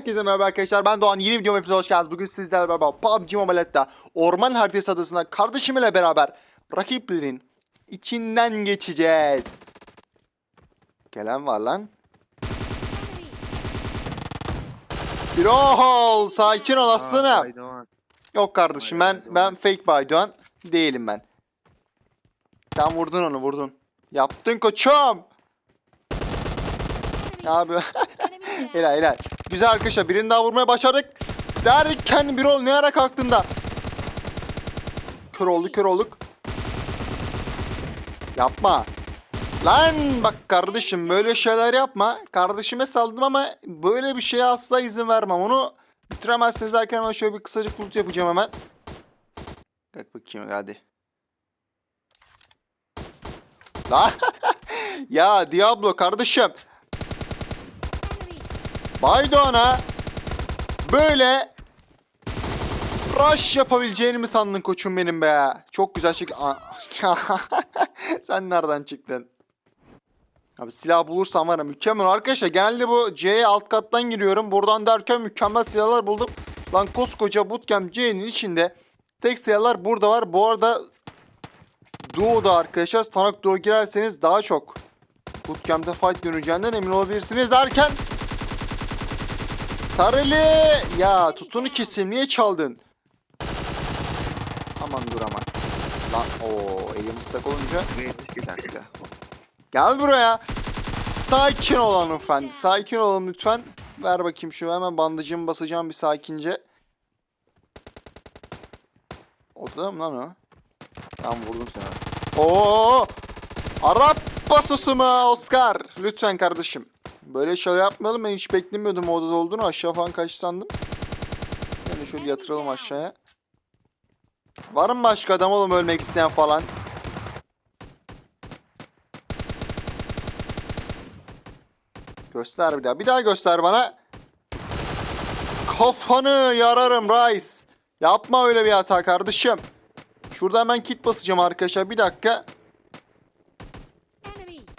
Herkese merhaba arkadaşlar ben Doğan yeni videoma hepinize hoş geldiniz. Bugün sizlerle beraber PUBG Mobile'de orman haritası adasına kardeşim ile beraber rakiplerin içinden geçeceğiz. Gelen var lan. Birol sakin ol aslanım. Yok kardeşim ben ben fake Baydoğan değilim ben. Sen vurdun onu vurdun. Yaptın koçum. Ne yapıyor? helal helal. Güzel arkadaşlar birini daha vurmaya başardık. Derken bir ol ne ara kalktın da. Kör olduk kör olduk. Yapma. Lan bak kardeşim böyle şeyler yapma. Kardeşime saldım ama böyle bir şeye asla izin vermem. Onu bitiremezsiniz derken hemen şöyle bir kısacık loot yapacağım hemen. Kalk bakayım hadi. La ya Diablo kardeşim. Baydoğan'a böyle rush yapabileceğini mi sandın koçum benim be? Çok güzel şekil... Aa, Sen nereden çıktın? Abi silah bulursam var mükemmel. Arkadaşlar genelde bu C'ye alt kattan giriyorum. Buradan derken mükemmel silahlar buldum. Lan koskoca bootcamp C'nin içinde tek silahlar burada var. Bu arada Duo'da arkadaşlar Tanak Duo girerseniz daha çok bootcamp'te fight döneceğinden emin olabilirsiniz derken Sarılı! Ya tutunu kesim niye çaldın? Aman dur aman. Lan o elim ıslak olunca bir dakika. Gel buraya. Sakin ol hanımefendi. Sakin olalım lütfen. Ver bakayım şu hemen bandajımı basacağım bir sakince. Ortada mı lan o? Tamam vurdum seni. Oo! Arap basısı mı Oscar? Lütfen kardeşim. Böyle şeyler yapmayalım. Ben hiç beklemiyordum odada olduğunu. Aşağı falan kaç sandım. Yani şöyle yatıralım aşağıya. Var mı başka adam oğlum ölmek isteyen falan? Göster bir daha. Bir daha göster bana. Kafanı yararım Rice. Yapma öyle bir hata kardeşim. Şurada hemen kit basacağım arkadaşlar. Bir dakika.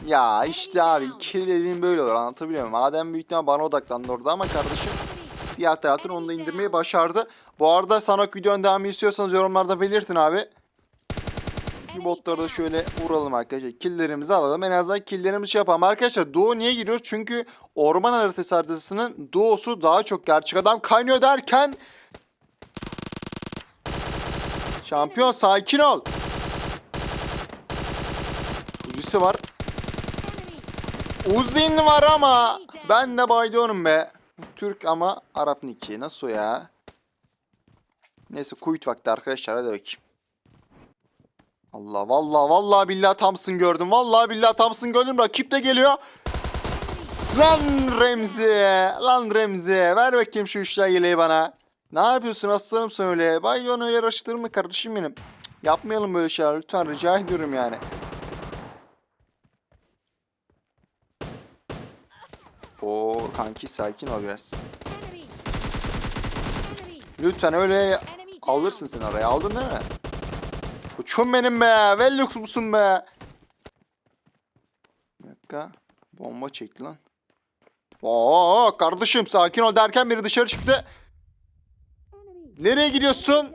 Ya işte abi kill dediğim böyle olur anlatabiliyor muyum? Adem büyük ihtimal bana odaklandı orada ama kardeşim diğer taraftan onu da indirmeyi başardı. Bu arada sana videonun devamı istiyorsanız yorumlarda belirtin abi. Bir botları da şöyle vuralım arkadaşlar. Killlerimizi alalım. En azından killlerimizi şey yapalım. Arkadaşlar Duo niye giriyor? Çünkü orman haritası haritasının Duo'su daha çok gerçek adam kaynıyor derken Şampiyon sakin ol. Uzisi var. Uzin var ama ben de bayılıyorum be. Türk ama Arap Niki. Nasıl ya? Neyse kuyut vakti arkadaşlar hadi bakayım. Allah vallahi vallahi billahi Thompson gördüm. Vallahi billahi Thompson gördüm. Rakip de geliyor. Lan Remzi. Lan Remzi. Ver bakayım şu üçler yeleği bana. Ne yapıyorsun aslanım sen öyle? Bay onu öyle araştırma kardeşim benim. Cık, Yapmayalım böyle şeyler lütfen rica ediyorum yani. Oo kanki sakin ol biraz. Lütfen öyle alırsın sen araya. Aldın değil mi? Uçum benim be. Vellux musun be? Bir dakika. Bomba çekti lan. Oo kardeşim sakin ol derken biri dışarı çıktı. Nereye gidiyorsun?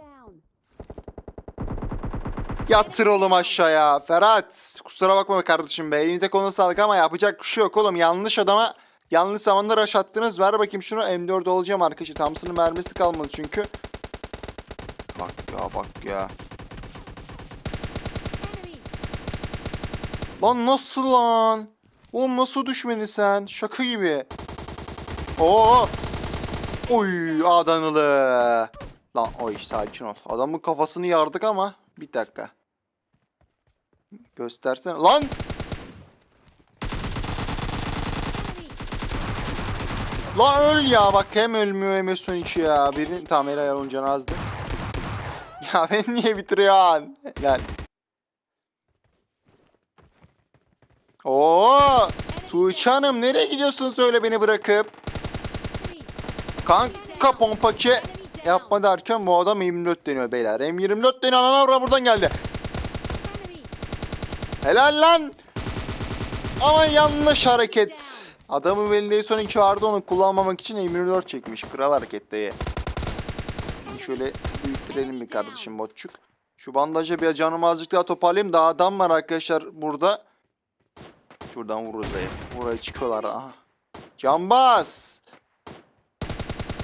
Yatır oğlum aşağıya. Ferhat. Kusura bakma be kardeşim be. Elinize koluna sağlık ama yapacak bir şey yok oğlum. Yanlış adama yanlış zamanda rush attınız. Ver bakayım şunu. M4 olacağım arkadaşı. Thompson'ın mermisi kalmadı çünkü. Bak ya bak ya. Lan nasıl lan? Oğlum nasıl düşmeni sen? Şaka gibi. Oo. Oy Adanalı. Lan oy sakin ol. Adamın kafasını yardık ama. Bir dakika. Göstersene. Lan! Lan öl ya bak hem ölmüyor hem ölsün içi ya. Birini tamam helal olunca azdı. Ya beni niye bitiriyorsun? Gel. Oo! Tuğçe Hanım nereye gidiyorsun söyle beni bırakıp? Kanka pompaki yapma derken bu adam M24 deniyor beyler. M24 deniyor ana avra buradan geldi. Helal lan. Ama yanlış hareket. Adamın belli son 2 vardı onu kullanmamak için M24 çekmiş. Kral harekette. Şimdi şöyle büyüttürelim bir kardeşim botçuk. Şu bandaja bir canımı azıcık daha toparlayayım. Daha adam var arkadaşlar burada. Şuradan vururuz dayı. Buraya çıkıyorlar. Aha. Cambaz.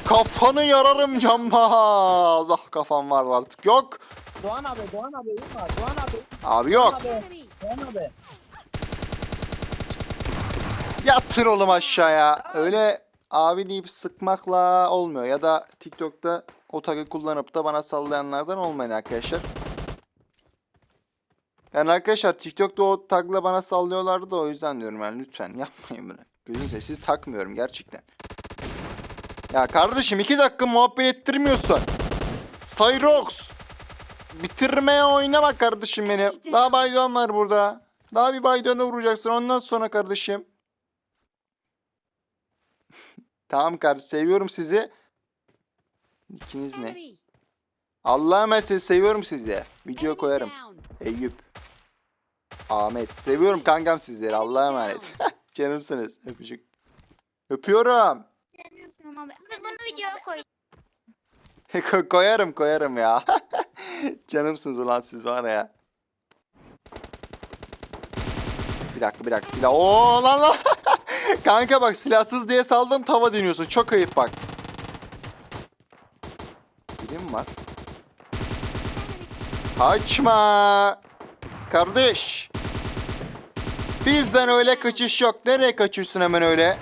Kafanı yararım cambaz. Ah kafam var artık. Yok. Doğan abi, Doğan abi vurma. Doğan abi. Abi yok. Doğan abi. Doğan abi. Yatır oğlum aşağıya. Öyle abi deyip sıkmakla olmuyor. Ya da TikTok'ta o tagı kullanıp da bana sallayanlardan olmayın arkadaşlar. Yani arkadaşlar TikTok'ta o tagla bana sallıyorlardı da o yüzden diyorum yani lütfen yapmayın bunu. Gözünü seveyim sizi takmıyorum gerçekten. Ya kardeşim iki dakika muhabbet ettirmiyorsun. Cyrox. Bitirmeye oynama kardeşim beni. Daha Baydon var burada. Daha bir Baydon'a vuracaksın ondan sonra kardeşim. Tamam kardeşim seviyorum sizi. İkiniz ne? Allah'a emanet sizi, seviyorum sizi. Video koyarım. Eyüp. Ahmet. Seviyorum kankam sizleri. Allah'a emanet. Canımsınız. Öpücük. Öpüyorum. Bunu videoya koy. Ko- koyarım koyarım ya. Canımsınız ulan siz var ya. Bir dakika bir dakika silah. Oo lan lan. Kanka bak silahsız diye saldım tava deniyorsun. Çok ayıp bak. Biri mi var? Kaçma. Kardeş. Bizden öyle kaçış yok. Nereye kaçıyorsun hemen öyle?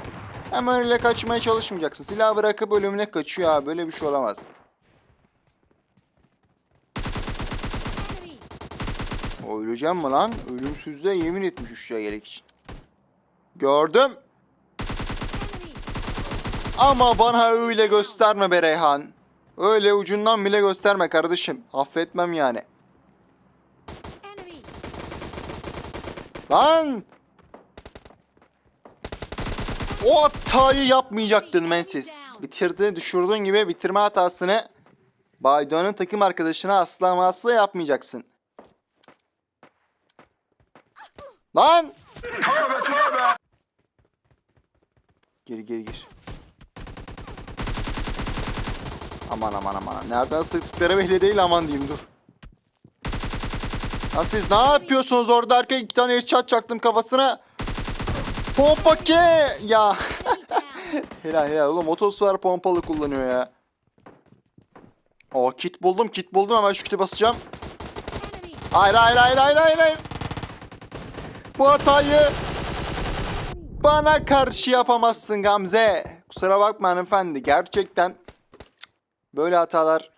Hemen öyle kaçmaya çalışmayacaksın. Silah bırakıp ölümüne kaçıyor abi. Böyle bir şey olamaz. Öleceğim mi lan? Ölümsüzlüğe yemin etmiş Üşü'ye gerek için. Gördüm. Ama bana öyle gösterme be Reyhan. Öyle ucundan bile gösterme kardeşim. Affetmem yani. Lan! O hatayı yapmayacaktın Mensiz. Bitirdi, düşürdüğün gibi bitirme hatasını Baydo'nun takım arkadaşına asla ama asla yapmayacaksın. Lan! Gir gir gir. Aman aman aman. Nereden sıktıkları belli değil aman diyeyim dur. Ya siz ne yapıyorsunuz orada arka iki tane headshot çaktım kafasına. Pompa ke ya. Helal helal oğlum otosvar pompalı kullanıyor ya. O kit buldum kit buldum hemen şu kiti basacağım. Hayır hayır hayır hayır hayır hayır. Bu hatayı bana karşı yapamazsın Gamze. Kusura bakma hanımefendi gerçekten böyle hatalar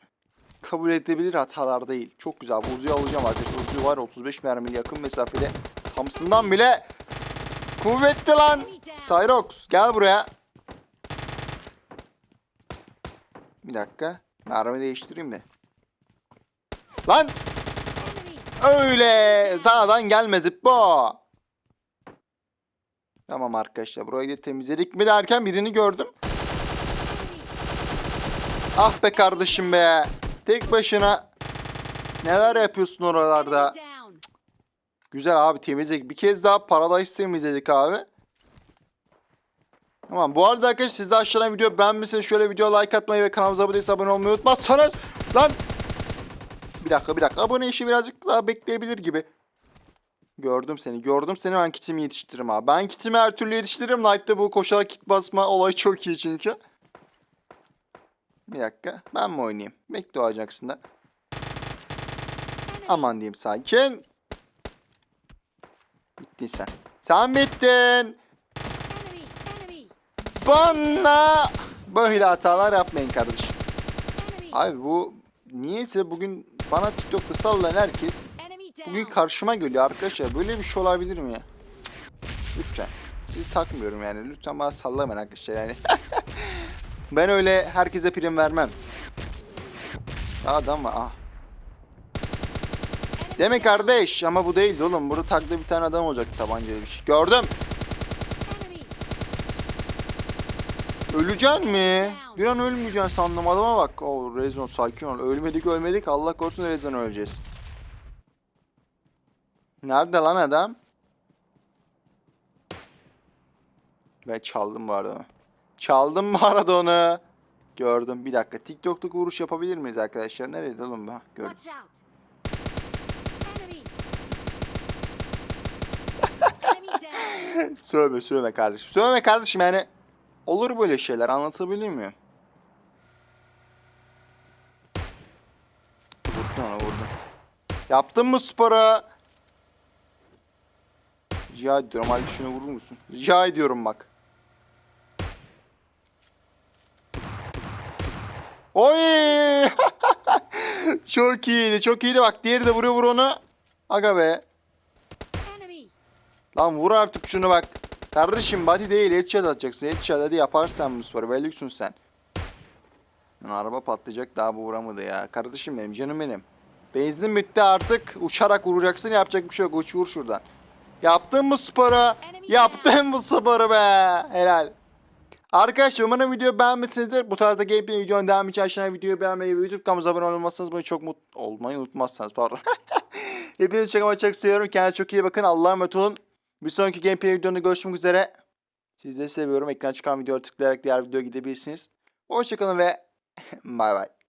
kabul edilebilir hatalar değil. Çok güzel. Bu Uzi'yi alacağım arkadaşlar. Uzi var 35 mermi yakın mesafede. Thompson'dan bile kuvvetli lan. Cyrox gel buraya. Bir dakika. Mermi değiştireyim de. Lan öyle sağdan gelme zippo. Tamam arkadaşlar burayı da temizledik mi derken birini gördüm. Ah be kardeşim be. Tek başına neler yapıyorsun oralarda. Güzel abi temizledik. Bir kez daha Paradise temizledik abi. Tamam bu arada arkadaşlar siz de aşağıdan video beğenmişseniz şöyle video like atmayı ve kanalımıza abone değilseniz abone olmayı unutmazsanız lan bir dakika bir dakika abone işi birazcık daha bekleyebilir gibi. Gördüm seni gördüm seni ben kitimi yetiştiririm abi. Ben kitimi her türlü yetiştiririm. Light'ta bu koşarak kit basma olayı çok iyi çünkü. Bir dakika ben mi oynayayım? Bekle o ajaksında. Aman diyeyim sakin. Bittin sen. Sen bittin. Bana böyle hatalar yapmayın kardeşim. Abi bu niyeyse bugün bana TikTok'ta sallayan herkes bugün karşıma geliyor arkadaşlar. Böyle bir şey olabilir mi ya? Lütfen. Sizi takmıyorum yani. Lütfen bana sallamayın arkadaşlar yani. ben öyle herkese prim vermem. Adam var. Ah. Enemy Deme down. kardeş ama bu değildi oğlum. Burada takla bir tane adam olacak tabancalı bir şey. Gördüm. Öleceksin mi? Bir an ölmeyeceksin sandım adama bak. O Rezon sakin ol. Ölmedik ölmedik. Allah korusun Rezon öleceğiz. Nerede lan adam? Ve çaldım bu arada. Çaldım bu arada onu. Gördüm. Bir dakika. TikTok'ta vuruş yapabilir miyiz arkadaşlar? Nerede oğlum? Ha, Gördüm. Sövme sövme kardeşim. Sövme kardeşim yani. Olur böyle şeyler anlatabiliyor muyum? Vurdun ona vurdun. Yaptın mı sporu? Rica ediyorum hadi şunu vurur musun? Rica ediyorum bak. Oy! çok iyiydi çok iyiydi bak diğeri de vuruyor vur onu. Aga be. Lan vur artık şunu bak. Kardeşim body değil headshot atacaksın. Headshot hadi yaparsan bu sporu. Belliksün sen. Lan araba patlayacak daha bu vuramadı ya. Kardeşim benim canım benim. Benzin bitti artık. Uçarak vuracaksın yapacak bir şey yok. Uç vur şuradan. Yaptın mı sporu? Yaptın bu sporu be. Helal. Arkadaşlar umarım video beğenmişsinizdir. Bu tarzda gameplay videonun devamı için aşağıya videoyu beğenmeyi ve YouTube kanalımıza abone olmazsanız beni çok mutlu olmayı unutmazsanız pardon. Hepinizi çok ama çok seviyorum. Kendinize çok iyi bakın. Allah'a emanet olun. Bir sonraki gameplay videomda görüşmek üzere. Sizleri seviyorum. Ekrana çıkan videoya tıklayarak diğer videoya gidebilirsiniz. Hoşçakalın ve bay bay.